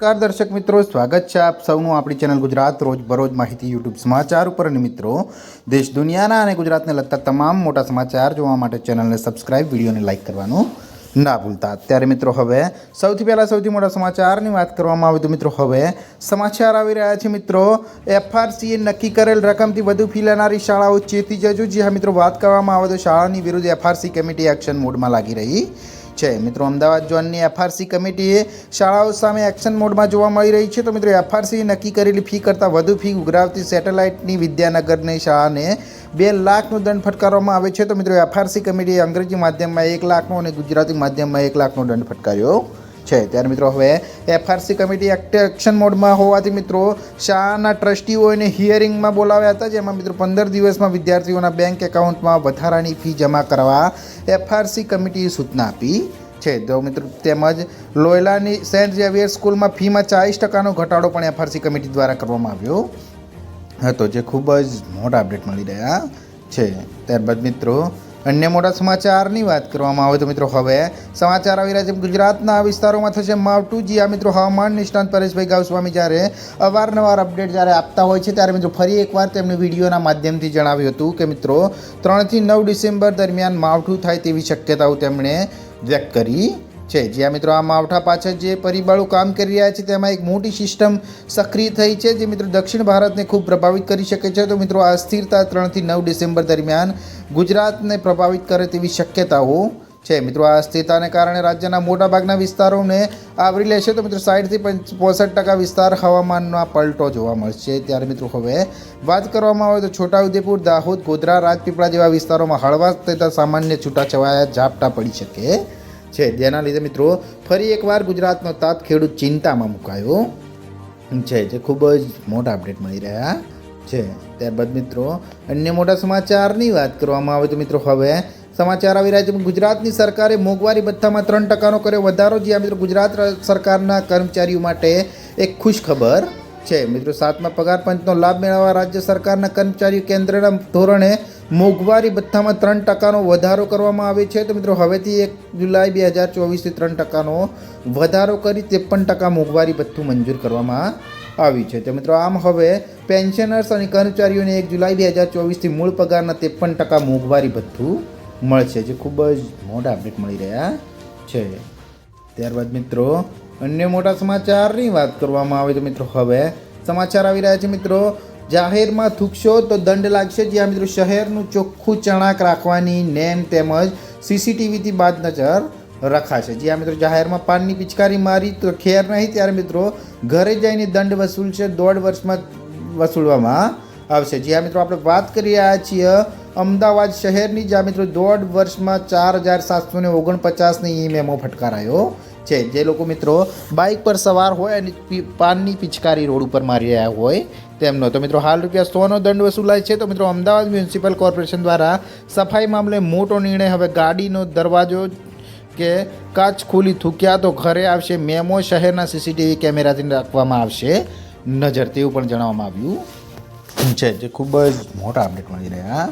નમસ્કાર દર્શક મિત્રો, સ્વાગત છે આપ સૌનું આપણી ચેનલ ગુજરાત રોજ બરોજ માહિતી યુટ્યુબ સમાચાર ઉપર. અને મિત્રો, દેશ દુનિયાના અને ગુજરાતને લગતા તમામ મોટા સમાચાર જોવા માટે ચેનલને સબસ્ક્રાઇબ, વિડીયોને લાઇક કરવાનું ના ભૂલતા. અત્યારે મિત્રો, હવે સૌથી પહેલાં સૌથી મોટા સમાચારની વાત કરવામાં આવે તો મિત્રો, હવે સમાચાર આવી રહ્યા છે મિત્રો. એફઆરસીએ નક્કી કરેલ રકમથી વધુ ફી લેનારી શાળાઓ ચેતી જજો. જે હા મિત્રો, વાત કરવામાં આવે તો શાળાની વિરુદ્ધ એફઆરસી કમિટી એક્શન મોડમાં લાગી રહી છે. મિત્રો, અમદાવાદ ઝોનની એફઆરસી કમિટીએ શાળાઓ સામે એક્શન મોડમાં જોવા મળી રહી છે. તો મિત્રો એફઆરસીએ નક્કી કરેલી ફી કરતાં વધુ ફી ઉઘરાવતી સેટેલાઇટની વિદ્યાનગરની શાળાને બે લાખનો દંડ ફટકારવામાં આવે છે. તો મિત્રો એફઆરસી કમિટીએ અંગ્રેજી માધ્યમમાં એક લાખનો અને ગુજરાતી માધ્યમમાં એક લાખનો દંડ ફટકાર્યો. છે. ત્યારે મિત્રો હવે એફઆરસી કમિટી એક્શન મોડમાં હોવાથી મિત્રો શાળાના ટ્રસ્ટીઓને હિયરિંગમાં બોલાવ્યા હતા, જેમાં મિત્રો પંદર દિવસમાં વિદ્યાર્થીઓના બેંક એકાઉન્ટમાં વધારાની ફી જમા કરવા એફઆરસી કમિટીએ સૂચના આપી છે. તો મિત્રો તેમજ લોયલાની સેન્ટ ઝેવિયર સ્કૂલમાં ફીમાં ચાલીસ ટકાનો ઘટાડો પણ એફઆરસી કમિટી દ્વારા કરવામાં આવ્યો હતો, જે ખૂબ જ મોટા અપડેટ મળી રહ્યા છે. ત્યારબાદ મિત્રો અન્ય મોટા સમાચારની વાત કરવામાં આવે તો મિત્રો હવે સમાચાર આવી રહ્યા છે. ગુજરાતના વિસ્તારોમાં થશે માવઠું જી. આ મિત્રો હવામાન નિષ્ણાંત પરેશભાઈ ગાવસ્વામી જ્યારે અવારનવાર અપડેટ જ્યારે આપતા હોય છે, ત્યારે મિત્રો ફરી એકવાર તેમણે વિડીયોના માધ્યમથી જણાવ્યું હતું કે મિત્રો ત્રણથી નવ ડિસેમ્બર દરમિયાન માવઠું થાય તેવી શક્યતાઓ તેમણે વ્યક્ત કરી છે. જ્યાં મિત્રો આ માવઠા પાછળ જે પરિબળો કામ કરી રહ્યા છે, તેમાં એક મોટી સિસ્ટમ સક્રિય થઈ છે, જે મિત્રો દક્ષિણ ભારતને ખૂબ પ્રભાવિત કરી શકે છે. તો મિત્રો આ અસ્થિરતા ત્રણથી નવ ડિસેમ્બર દરમિયાન ગુજરાતને પ્રભાવિત કરે તેવી શક્યતાઓ છે. મિત્રો આ અસ્થિરતાને કારણે રાજ્યના મોટાભાગના વિસ્તારોને આવરી લેશે તો મિત્રો સાઠથી પોસઠ ટકા વિસ્તાર હવામાનમાં પલટો જોવા મળશે. ત્યારે મિત્રો હવે વાત કરવામાં આવે તો છોટાઉદેપુર, દાહોદ, ગોધરા, રાજપીપળા જેવા વિસ્તારોમાં હળવા તથા સામાન્ય છૂટાછવાયા ઝાપટા પડી શકે છે. જેના લીધે મિત્રો, ફરી એકવાર ગુજરાતનો તાત ખેડૂત ચિંતામાં મુકાયો છે, જે ખૂબ જ મોટા અપડેટ મળી રહ્યા છે. ત્યારબાદ મિત્રો, અન્ય મોટા સમાચારની વાત કરવામાં આવે તો મિત્રો, હવે સમાચાર આવી રહ્યા છે. ગુજરાતની સરકારે મોંઘવારી ભથ્થામાં ત્રણ ટકાનો કર્યો વધારો, જ્યાં મિત્રો ગુજરાત સરકારના કર્મચારીઓ માટે એક ખુશ ખબર છે. મિત્રો, સાતમા પગાર પંચનો લાભ મેળવવા રાજ્ય સરકારના કર્મચારીઓ કેન્દ્રના ધોરણે મોંઘવારી ભથ્થામાં ત્રણ ટકાનો વધારો કરવામાં આવે છે. તો મિત્રો, હવેથી એક જુલાઈ બે હજાર ચોવીસથી ત્રણ ટકાનો વધારો કરી ત્રેપન ટકા મોંઘવારી ભથ્થું મંજૂર કરવામાં આવ્યું છે. તો મિત્રો, આમ હવે પેન્શનર્સ અને કર્મચારીઓને એક જુલાઈ બે હજાર ચોવીસથી મૂળ પગારના ત્રેપન ટકા મોંઘવારી ભથ્થું મળશે, જે ખૂબ જ મોટા અપડેટ મળી રહ્યા છે. ત્યારબાદ મિત્રો અન્ય મોટા સમાચારની વાત કરવામાં આવે તો મિત્રો હવે સમાચાર આવી રહ્યા છે મિત્રો. જાહેરમાં થૂકશો તો દંડ લાગશે. જ્યાં મિત્રો, શહેરનું ચોખ્ખું ચણાક રાખવાની નેમ તેમજ સીસીટીવીથી બાદ નજર રખાશે જ્યાં મિત્રો, જાહેરમાં પાનની પિચકારી મારી તો ખેર નહીં. ત્યારે મિત્રો, ઘરે જઈને દંડ વસૂલશે. દોઢ વર્ષમાં વસૂલવામાં આવશે. જ્યાં મિત્રો, આપણે વાત કરી રહ્યા છીએ અમદાવાદ શહેરની જ્યાં મિત્રો દોઢ વર્ષમાં ચાર હજાર સાતસો ને ઓગણપચાસની ઈ મેમો ફટકારાયો છે. જે લોકો મિત્રો બાઇક પર સવાર હોય અને પાનની પિચકારી રોડ ઉપર મારી રહ્યા હોય તેમનો. તો મિત્રો હાલ રૂપિયા સોનો દંડ વસૂલાય છે. તો મિત્રો અમદાવાદ મ્યુનિસિપલ કોર્પોરેશન દ્વારા સફાઈ મામલે મોટો નિર્ણય હવે ગાડીનો દરવાજો કે કાચ ખુલી થૂક્યા તો ઘરે આવશે મેમો, શહેરના સીસીટીવી કેમેરાથી રાખવામાં આવશે નજર, તેવું પણ જણાવવામાં આવ્યું છે. જે ખૂબ જ મોટા અપડેટ મળી રહ્યા.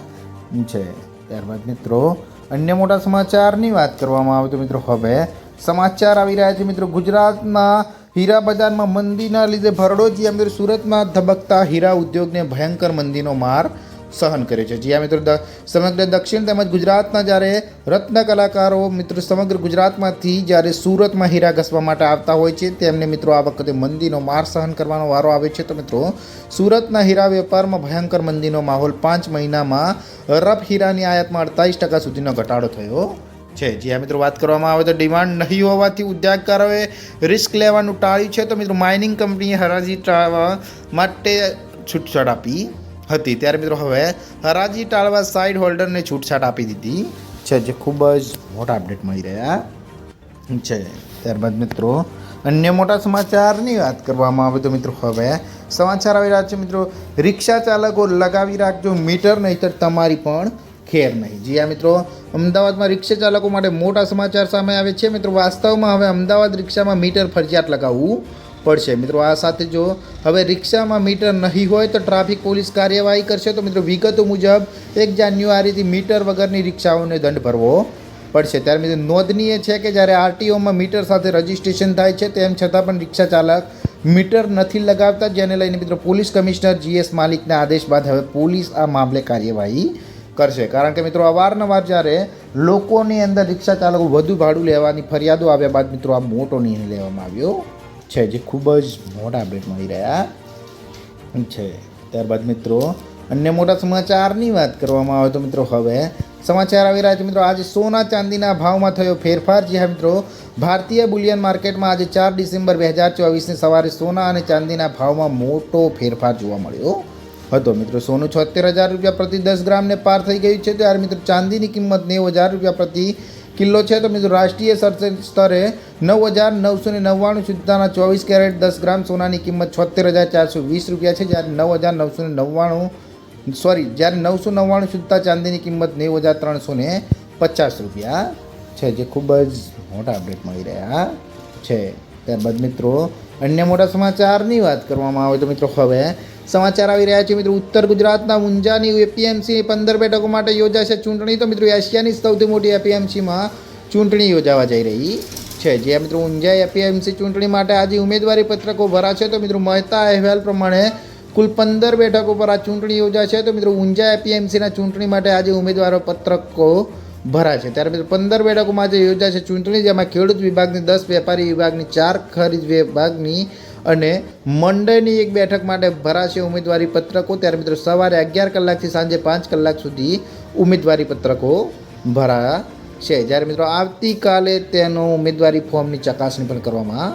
છે. ત્યારબાદ મિત્રો, અન્ય મોટા સમાચારની વાત કરવામાં આવે તો મિત્રો હવે સમાચાર આવી રહ્યા છે મિત્રો. ગુજરાતના હીરા બજારમાં મંદીના લીધે ભરડોજી અંદર સુરતમાં ધબકતા હીરા ઉદ્યોગને ભયંકર મંદીનો માર સહન કરે છે. જ્યાં મિત્રો સમગ્ર દક્ષિણ તેમજ ગુજરાતના જ્યારે રત્ન કલાકારો, મિત્રો, સમગ્ર ગુજરાતમાંથી જ્યારે સુરતમાં હીરા ઘસવા માટે આવતા હોય છે, તેમને, મિત્રો, આ વખતે મંદીનો માર સહન કરવાનો વારો આવે છે. તો, મિત્રો, સુરતના હીરા વેપારમાં ભયંકર મંદીનો માહોલ પાંચ મહિનામાં રફ હીરાની આયાતમાં અડતાલીસ ટકા સુધીનો ઘટાડો થયો છે. જ્યાં મિત્રો, વાત કરવામાં આવે તો ડિમાન્ડ નહીં હોવાથી ઉદ્યોગકારોએ રિસ્ક લેવાનું ટાળ્યું છે. તો, મિત્રો, માઇનિંગ કંપનીએ હરાજી ટાળવા માટે છૂટછાટ આપી હતી. ત્યારે મિત્રો હવે હરાજી ટાળવા સાઇડ હોલ્ડરને છૂટછાટ આપી દીધી છે, જે ખૂબ જ મોટા અપડેટ મળી રહ્યા છે. ત્યારબાદ મિત્રો, અન્ય મોટા સમાચારની વાત કરવામાં આવે તો મિત્રો હવે સમાચાર આવી રહ્યા છે મિત્રો. રિક્ષા ચાલકો લગાવી રાખજો મીટર, નહીંતર તમારી પણ ખેર નહીં. જી આ મિત્રો, અમદાવાદમાં રિક્ષા ચાલકો માટે મોટા સમાચાર સામે આવે છે. મિત્રો, વાસ્તવમાં હવે અમદાવાદ રિક્ષામાં મીટર ફરજિયાત લગાવવું પડશે. મિત્રો, આ સાથે જો હવે રિક્ષામાં મીટર નહીં હોય તો ટ્રાફિક પોલીસ કાર્યવાહી કરશે. તો મિત્રો, વિગતો મુજબ એક જાન્યુઆરીથી મીટર વગરની રિક્ષાઓને દંડ ભરવો પડશે. ત્યારે મિત્રો, નોંધનીય છે કે જ્યારે આરટીઓમાં મીટર સાથે રજિસ્ટ્રેશન થાય છે, તેમ છતાં પણ રિક્ષા ચાલક મીટર નથી લગાવતા, જેને લઈને મિત્રો, પોલીસ કમિશનર જીએસ માલિકના આદેશ બાદ હવે પોલીસ આ મામલે કાર્યવાહી કરશે. કારણ કે મિત્રો, અવારનવાર જ્યારે લોકોની અંદર રિક્ષા ચાલકો વધુ ભાડું લેવાની ફરિયાદો આવ્યા બાદ મિત્રો, આ મોટો નિર્ણય લેવામાં આવ્યો છે, જે ખૂબ જ મોટા અપડેટ મળી રહ્યા છે. ત્યારબાદ મિત્રો, અન્ય મોટા સમાચારની વાત કરવામાં આવે તો મિત્રો હવે સમાચાર આવી રહ્યા છે. મિત્રો, આજે સોના ચાંદીના ભાવમાં થયો ફેરફાર. જે હા મિત્રો, ભારતીય બુલિયન માર્કેટમાં આજે ચાર ડિસેમ્બર બે હજાર ચોવીસની સવારે સોના અને ચાંદીના ભાવમાં મોટો ફેરફાર જોવા મળ્યો હતો. મિત્રો, સોનું છોતેર હજાર રૂપિયા પ્રતિ દસ ગ્રામને પાર થઈ ગયું છે. ત્યારે મિત્રો, ચાંદીની કિંમત નેવું હજાર રૂપિયા પ્રતિ કિલો છે. તો મિત્રો, રાષ્ટ્રીય સ્તરે નવ હજાર નવસો ને નવ્વાણું સુધીના ચોવીસ કેરેટ દસ ગ્રામ સોનાની કિંમત છોતેર હજાર ચારસો વીસ રૂપિયા છે. જ્યારે નવ હજાર નવસો ને નવ્વાણું, સોરી, જ્યારે નવસો નવ્વાણું સુધતા ચાંદીની કિંમત નેવું હજાર ત્રણસો ને પચાસ રૂપિયા છે, જે ખૂબ જ મોટા અપડેટ મળી રહ્યા છે. ત્યારબાદ મિત્રો, અન્ય મોટા સમાચારની વાત કરવામાં આવે તો મિત્રો, હવે સમાચાર આવી રહ્યા છે મિત્રો. ઉત્તર ગુજરાતના ઊંઝાની એપીએમસી પંદર બેઠકો માટે યોજાશે ચૂંટણી. તો મિત્રો, એશિયાની સૌથી મોટી એપીએમસીમાં ચૂંટણી યોજાવા જઈ રહી છે. જે મિત્રો ઊંઝા એપીએમસી ચૂંટણી માટે આજે ઉમેદવારી પત્રકો ભરાશે. તો મિત્રો, મહેતા અહેવાલ પ્રમાણે કુલ પંદર બેઠકો પર આ ચૂંટણી યોજાશે. તો મિત્રો ઊંઝા એપીએમસીના ચૂંટણી માટે આજે ઉમેદવારો પત્રકો ભરાશે. ત્યારે મિત્રો, પંદર બેઠકોમાં આજે યોજાશે ચૂંટણી, જેમાં ખેડૂત વિભાગની દસ, વેપારી વિભાગની ચાર, ખરીદ વિભાગની અને મંડળની એક બેઠક માટે ભરાશે ઉમેદવારી પત્રકો. ત્યારે મિત્રો સવારે અગિયાર કલાકથી સાંજે પાંચ કલાક સુધી ઉમેદવારી પત્રકો ભરાશે. જ્યારે મિત્રો આવતીકાલે તેનો ઉમેદવારી ફોર્મની ચકાસણી પણ કરવામાં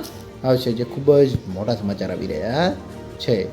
આવશે, જે ખૂબ જ મોટા સમાચાર આવી રહ્યા છે.